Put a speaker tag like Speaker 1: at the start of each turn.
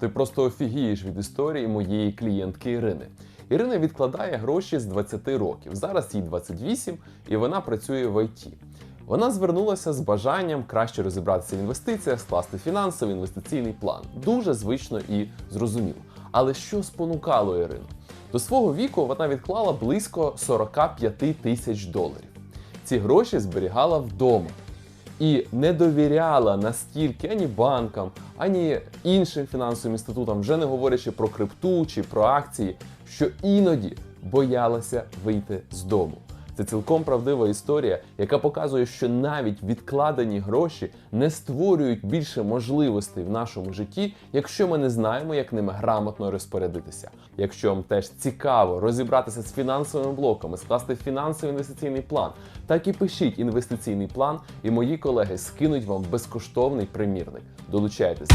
Speaker 1: Ти просто офігієш від історії моєї клієнтки Ірини. Ірина відкладає гроші з 20 років. Зараз їй 28 і вона працює в ІТ. Вона звернулася з бажанням краще розібратися в інвестиціях, скласти фінансовий інвестиційний план. Дуже звично і зрозуміло. Але що спонукало Ірину? До свого віку вона відклала близько 45 тисяч доларів. Ці гроші зберігала вдома і не довіряла настільки ані банкам, ані іншим фінансовим інститутам, вже не говорячи про крипту чи про акції, що іноді боялася вийти з дому. Це цілком правдива історія, яка показує, що навіть відкладені гроші не створюють більше можливостей в нашому житті, якщо ми не знаємо, як ними грамотно розпорядитися. Якщо вам теж цікаво розібратися з фінансовими блоками, скласти фінансовий інвестиційний план, так і пишіть інвестиційний план, і мої колеги скинуть вам безкоштовний примірник. Долучайтеся.